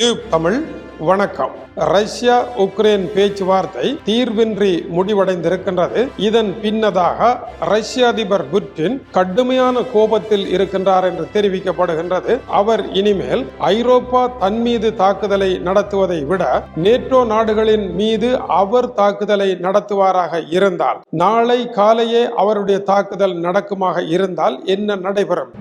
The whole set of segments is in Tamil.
டியூப் தமிழ் வணக்கம். ரஷ்யா உக்ரைன் பேச்சுவார்த்தை தீர்வின்றி முடிவடைந்திருக்கின்றது. இதன் பின்னதாக ரஷ்ய அதிபர் புட்டின் கடுமையான கோபத்தில் இருக்கின்றார் என்று தெரிவிக்கப்படுகின்றது. அவர் இனிமேல் ஐரோப்பா தன் மீது தாக்குதலை நடத்துவதை விட நேட்டோ நாடுகளின் மீது அவர் தாக்குதலை நடத்துவாராக இருந்தால் நாளை காலையே அவருடைய தாக்குதல் நடக்குமாக இருந்தால் என்ன நடைபெறும்?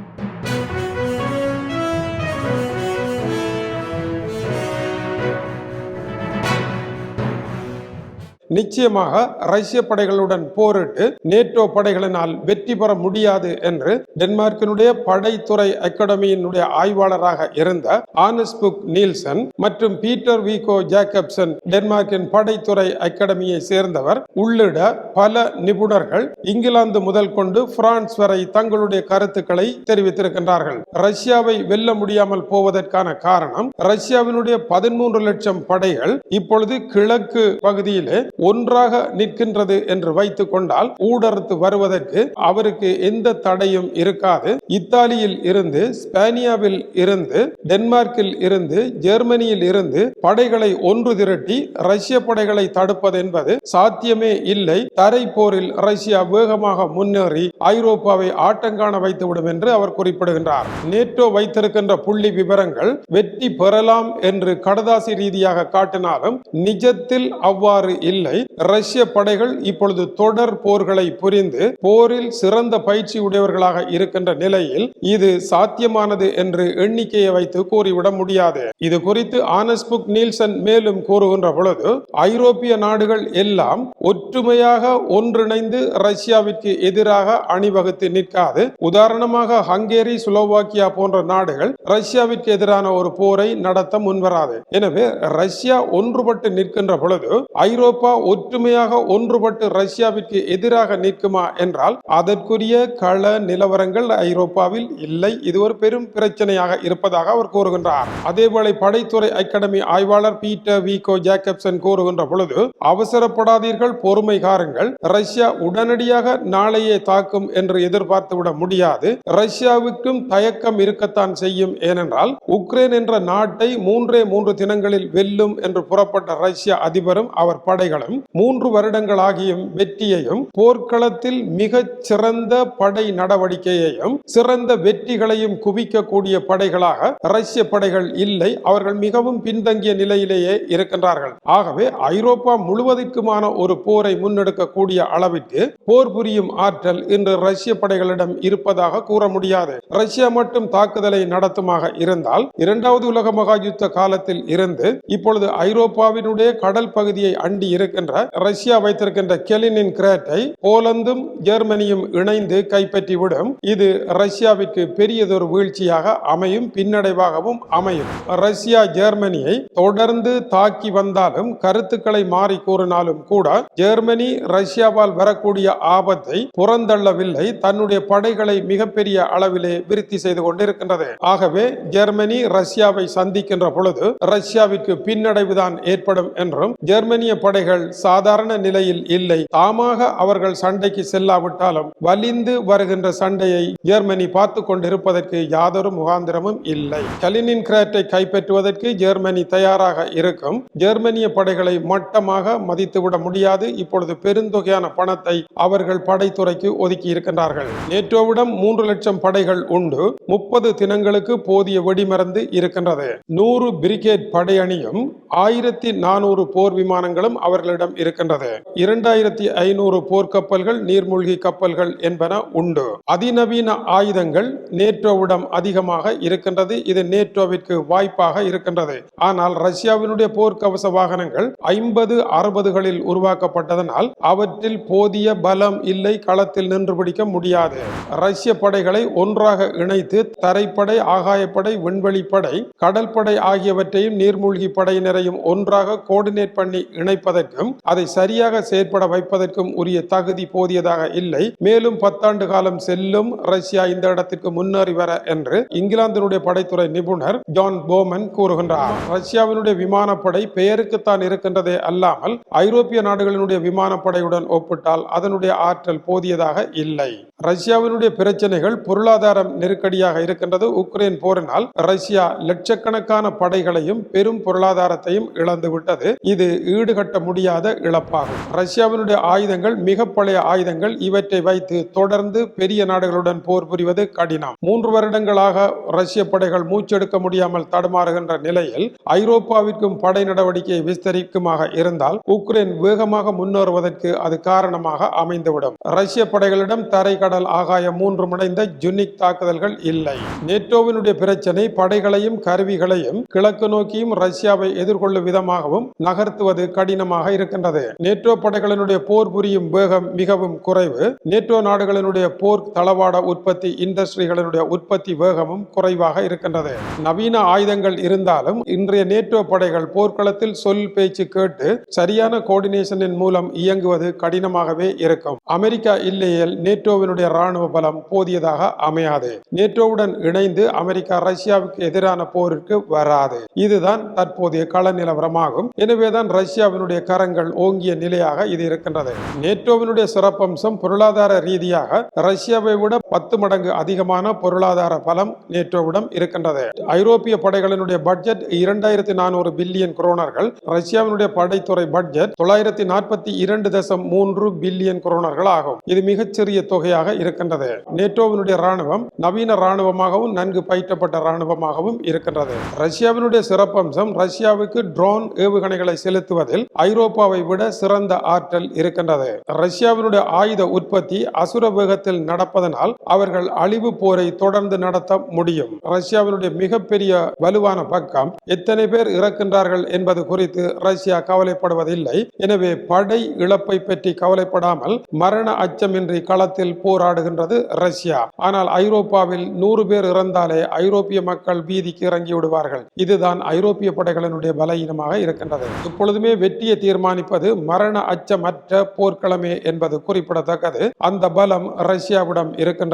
நிச்சயமாக ரஷ்ய படைகளுடன் போரிட்டு நேட்டோ படைகளினால் வெற்றி பெற முடியாது என்று டென்மார்க்கினுடைய படைத்துறை அகாடமியினுடைய ஆய்வாளராக இருந்த ஆனஸ்புக் நீல்சன் மற்றும் பீட்டர் வீகோ ஜேக்கப்சன் டென்மார்க்கின் படைத்துறை அகாடமியை சேர்ந்தவர் உள்ளிட பல நிபுணர்கள் இங்கிலாந்து முதல் கொண்டு பிரான்ஸ் வரை தங்களுடைய கருத்துக்களை தெரிவித்திருக்கின்றார்கள். ரஷ்யாவை வெல்ல முடியாமல் போவதற்கான காரணம் ரஷ்யாவினுடைய பதிமூன்று லட்சம் படைகள் இப்பொழுது கிழக்கு பகுதியிலே ஒன்றாக நிற்கின்றது என்று வைத்துக் கொண்டால் ஊடறுத்து வருவதற்கு அவருக்கு எந்த தடையும் இருக்காது. இத்தாலியில் இருந்து ஸ்பானியாவில் இருந்து டென்மார்க்கில் இருந்து ஜெர்மனியில் இருந்து படைகளை ஒன்று திரட்டி ரஷ்ய படைகளை தடுப்பது என்பது சாத்தியமே இல்லை. தரை போரில் ரஷ்யா வேகமாக முன்னேறி ஐரோப்பாவை ஆட்டங்காண வைத்துவிடும் என்று அவர் குறிப்பிடுகின்றார். நேட்டோ வைத்திருக்கின்ற புள்ளி விவரங்கள் வெற்றி பெறலாம் என்று கடதாசி ரீதியாக காட்டினாலும் நிஜத்தில் அவ்வாறு இல்லை. இல்லை. ரஷ்ய படைகள் இப்பொழுது தொடர் போர்களை புரிந்து போரில் சிறந்த பயிற்சி உடையவர்களாக இருக்கின்ற நிலையில் இது சாத்தியமானது என்று எண்ணிக்கையை வைத்து கூறிவிட முடியாது. இது குறித்து ஆனஸ்புக் நீல்சன் மேலும் கூறுகின்ற பொழுது ஐரோப்பிய நாடுகள் எல்லாம் ஒற்றுமையாக ஒன்றிணைந்து ரஷ்யாவிற்கு எதிராக அணிவகுத்து நிற்காது. உதாரணமாக ஹங்கேரி சுலோவாக்கியா போன்ற நாடுகள் ரஷ்யாவிற்கு எதிரான ஒரு போரை நடத்த முன்வராது. எனவே ரஷ்யா ஒன்றுபட்டு நிற்கின்ற பொழுது ஐரோப்பா ஒற்றுமையாக ஒன்றுபட்டு ரஷ்யாவிற்கு எதிராக நிற்குமா என்றால் அதற்குரிய கள நிலவரங்கள் ஐரோப்பாவில் இல்லை. இது ஒரு பெரும் பிரச்சனையாக இருப்பதாக அவர் கூறுகின்றார். அதேவேளை படைத்துறை அகாடமி ஆய்வாளர் பீட்டர் விகோ ஜேக்கப்சன் கூறுகின்ற பொழுது அவசரப்படாதீர்கள் பொறுமை காருங்கள். ரஷ்யா உடனடியாக நாளையே தாக்கும் என்று எதிர்பார்த்து விட முடியாது. ரஷ்யாவுக்கும் தயக்கம் இருக்கத்தான் செய்யும். ஏனென்றால் உக்ரைன் என்ற நாட்டை மூன்றே மூன்று தினங்களில் வெல்லும் என்று புறப்பட்ட ரஷ்ய அதிபரும் அவர் படைகளும். மூன்று வருடங்களாகியும் வெற்றியையும் போர்க்களத்தில் மிகச் சிறந்த படை நடவடிக்கையையும் சிறந்த வெற்றிகளையும் குவிக்கக்கூடிய படைகளாக ரஷ்ய படைகள் இல்லை அவர்கள் மிகவும் பின்தங்கிய நிலையிலேயே இருக்கின்றார்கள். ஆகவே ஐரோப்பா முழுவதற்குமான ஒரு போரை முன்னெடுக்கக்கூடிய அளவிற்கு போர் புரியும் ஆற்றல் இன்று ரஷ்ய படைகளிடம் இருப்பதாக கூற முடியாது. ரஷ்யா மட்டும் தாக்குதலை நடத்துமாக இருந்தால் இரண்டாவது உலக மகா யுத்த காலத்தில் இருந்து இப்பொழுது ஐரோப்பாவினுடைய கடல் பகுதியை அண்டி இருக்க இருக்கின்ற ரஷ்யா வைத்திருக்கின்ற கெலினின் கிரேட்டை போலந்தும் ஜெர்மனியும் இணைந்து கைப்பற்றிவிடும். இது ரஷ்யாவிற்கு பெரியதொரு வீழ்ச்சியாக அமையும் பின்னடைவாகவும் அமையும். ரஷ்யா ஜெர்மனியை தொடர்ந்து தாக்கி வந்தாலும் கருத்துக்களை மாறி கூறினாலும் கூட ஜெர்மனி ரஷ்யாவால் வரக்கூடிய ஆபத்தை புறந்தள்ளவில்லை. தன்னுடைய படைகளை மிகப்பெரிய அளவிலே விருத்தி செய்து கொண்டிருக்கின்றது. ஆகவே ஜெர்மனி ரஷ்யாவை சந்திக்கின்ற பொழுது ரஷ்யாவிற்கு பின்னடைவுதான் ஏற்படும் என்றும் ஜெர்மனிய படைகள் சாதாரண நிலையில் இல்லை. தாமாக அவர்கள் சண்டைக்கு செல்லாவிட்டாலும் வலிந்து வருகின்ற சண்டையை ஜெர்மனி பார்த்து கொண்டிருப்பதற்கு யாதொரு முகாந்திரமும் இல்லை. கலினின் கிராட்டை கைப்பற்றுவதற்கு ஜெர்மனி தயாராக இருக்கும். ஜெர்மனிய படைகளை மட்டமாக மதித்துவிட முடியாது. இப்பொழுது பெருந்தொகையான பணத்தை அவர்கள் படைத்துறைக்கு ஒதுக்கி இருக்கின்றார்கள். நேட்டோவிடம் மூன்று லட்சம் படைகள் உண்டு. முப்பது தினங்களுக்கு போதிய வெடிமருந்து இருக்கின்றது. நூறு பிரிகேட் படையணியும் ஆயிரத்தி நானூறு போர் விமானங்களும் அவர்களிடம் இருக்கின்றது. இரண்டாயிரத்தி ஐநூறு போர்க்கப்பல்கள் நீர்மூழ்கி கப்பல்கள் என்பன உண்டு. அதிநவீன ஆயுதங்கள் நேட்டோவிடம் அதிகமாக இருக்கின்றது. இது நேட்டோவிற்கு வாய்ப்பாக இருக்கின்றது. ஆனால் ரஷ்யாவினுடைய போர்க்கவச வாகனங்கள் ஐம்பது அறுபதுகளில் உருவாக்கப்பட்டதனால் அவற்றில் போதிய பலம் இல்லை களத்தில் நின்று பிடிக்க முடியாது. ரஷ்ய படைகளை ஒன்றாக இணைத்து தரைப்படை ஆகாயப்படை விண்வெளிப்படை கடல்படை ஆகியவற்றையும் நீர்மூழ்கி படையினர் பேரையும் ஒன்றாக கோஆர்டினேட் பண்ணி இணைப்பதற்கும் அதை சரியாக செயற்பட வைப்பதற்கும் உரிய தகுதி போதியதாக இல்லை. மேலும் பத்தாண்டு காலம் செல்லும் ரஷ்யா இந்த இடத்திற்கு முன்னேறி வர என்று இங்கிலாந்தினுடைய படைத்துறை நிபுணர் ஜான் போமன் கூறுகின்றார். ரஷ்யாவினுடைய விமானப்படை பெயருக்குத்தான் இருக்கின்றதே அல்லாமல் ஐரோப்பிய நாடுகளினுடைய விமானப்படையுடன் ஒப்பிட்டால் அதனுடைய ஆற்றல் போதியதாக இல்லை. ரஷ்யாவினுடைய பிரச்சனைகள் பொருளாதாரம் நெருக்கடியாக இருக்கின்றது. உக்ரைன் போரினால் ரஷ்யா லட்சக்கணக்கான படைகளையும் பெரும் பொருளாதாரத்தை இழந்து விட்டது. இது ஈடுகட்ட முடியாத இழப்பாகும். ரஷ்யாவினுடைய ஆயுதங்கள் மிக பழைய ஆயுதங்கள் இவற்றை வைத்து தொடர்ந்து பெரிய நாடுகளுடன் போர் புரிவது கடினம். மூன்று வருடங்களாக ரஷ்ய படைகள் மூச்செடுக்க முடியாமல் தடுமாறுகின்ற நிலையில் ஐரோப்பாவிற்கும் படை நடவடிக்கையை விஸ்தரிக்குமாக இருந்தால் உக்ரைன் வேகமாக முன்னேறுவதற்கு அது காரணமாக அமைந்துவிடும். ரஷ்ய படைகளிடம் தரை கடல் ஆகாய மூன்று முனைந்த ஜுனிக் தாக்குதல்கள் இல்லை. நேட்டோவினுடைய பிரச்சனை படைகளையும் கருவிகளையும் கிழக்கு நோக்கியும் ரஷ்யாவை எதிர் எதிர்கொள்ளும் விதமாகவும் நகர்த்துவது கடினமாக இருக்கின்றது. நேட்டோ படைகளினுடைய போர் புரியும் வேகம் மிகவும் குறைவு. நேட்டோ நாடுகளினுடைய போர் தளவாட உற்பத்தி இண்டஸ்ட்ரிகளினுடைய உற்பத்தி வேகமும் குறைவாக இருக்கின்றது. நவீன ஆயுதங்கள் இருந்தாலும் இன்றைய நேட்டோ படைகள் போர்க்களத்தில் சொல் பேச்சு கேட்டு சரியான கோஆர்டினேஷனின் மூலம் இயங்குவது கடினமாகவே இருக்கும். அமெரிக்கா இல்லையில் நேட்டோவினுடைய ராணுவ பலம் போதியதாக அமையாது. நேட்டோவுடன் இணைந்து அமெரிக்கா ரஷ்யாவுக்கு எதிரான போருக்கு வராது. இதுதான் தற்போதைய கள நிலவரமாகும் எனவேதான் ரஷ்யாவினுடைய கரங்கள் ஓங்கிய நிலையாக இது இருக்கின்றது. நேட்டோவினுடைய சிறப்பம்சம் பொருளாதார ரீதியாக ரஷ்யாவை விட பத்து மடங்கு அதிகமான பொருளாதார பலம் நேட்டோவிடம் இருக்கின்றது. ஐரோப்பிய படைகளினுடைய பட்ஜெட் இரண்டாயிரத்தி நானூறு பில்லியன் குரோனர்கள் ரஷ்யாவினுடைய படைத்துறை பட்ஜெட் தொள்ளாயிரத்தி நாற்பத்தி இரண்டு தசம் மூன்று பில்லியன் குரோனர்கள் ஆகும். இது மிகச்சிறிய தொகையாக இருக்கின்றது. நேட்டோவினுடைய ராணுவம் நவீன ராணுவமாகவும் நன்கு பயிற்றப்பட்ட ராணுவமாகவும் இருக்கின்றது. ரஷ்யாவினுடைய சிறப்பம்சம் ரஷ்யாவுக்கு ட்ரோன் ஏவுகணைகளை செலுத்துவதில் ஐரோப்பாவை விட சிறந்த ஆற்றல் இருக்கின்றது. ரஷ்யாவினுடைய ஆயுத உற்பத்தி அசுர வேகத்தில் நடப்பதனால் அவர்கள் அழிவு போரை தொடர்ந்து நடத்த முடியும். ரஷ்யாவினுடைய மிகப்பெரிய வலுவான பக்கம் எத்தனை பேர் இறக்கின்றார்கள் என்பது குறித்து ரஷ்யா கவலைப்படுவதில்லை. எனவே படை இழப்பை பற்றி கவலைப்படாமல் மரண அச்சமின்றி களத்தில் போராடுகின்றது ரஷ்யா. ஆனால் ஐரோப்பாவில் நூறு பேர் இறந்தாலே ஐரோப்பிய மக்கள் வீதிக்கு இறங்கி விடுவார்கள். இதுதான் ஐரோப்பிய படைகளினுடைய பலகீனமாக இருக்கின்றது. இப்பொழுதுமே வெற்றியை தீர்மானிப்பது மரண அச்சமற்ற போர்க்களமே என்பது குறிப்பிடத்தக்கது. அந்த பலம் ரஷ்யாவிடம் இருக்கின்றது.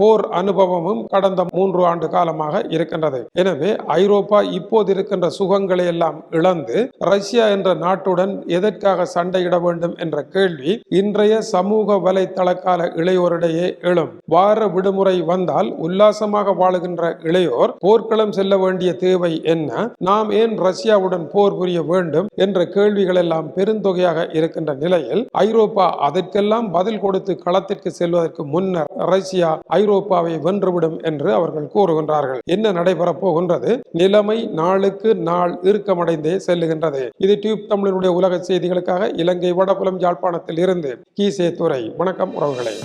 போர் அனுபவமும் கடந்த மூன்று ஆண்டு காலமாக இருக்கின்றது. எனவே ஐரோப்பா இப்போது இருக்கின்ற சுகங்களை எல்லாம் இழந்து ரஷ்யா என்ற நாட்டுடன் எதற்காக சண்டையிட வேண்டும் என்ற கேள்வி இன்றைய சமூக வலைத்தளக்கால இளையோரிடையே எழும். வார விடுமுறை வந்தால் உல்லாசமாக வாழுகின்ற இளையோர் போர்க்களம் செல்ல வேண்டிய தேவை என்ன? நாம் ஏன் ரஷ்யாவுடன் போர் புரிய வேண்டும் என்ற கேள்விகள் எல்லாம் பெருந்தொகையாக இருக்கின்ற நிலையில் ஐரோப்பா அதற்கெல்லாம் பதில் கொடுத்து களத்திற்கு செல்வதற்கு முன்னர் ரஷ்யா ரஷ்யா ஐரோப்பாவை வென்றுவிடும் என்று அவர்கள் கூறுகின்றார்கள். என்ன நடைபெறப் போகின்றது? நிலைமை நாளுக்கு நாள் இறுக்கமடைந்தே செல்லுகின்றது. இது டியூப் தமிழனுடைய உலக செய்திகளுக்காக இலங்கை வடபுலம் யாழ்ப்பாணத்தில் இருந்து கீசே துறை வணக்கம் உறவுகளே.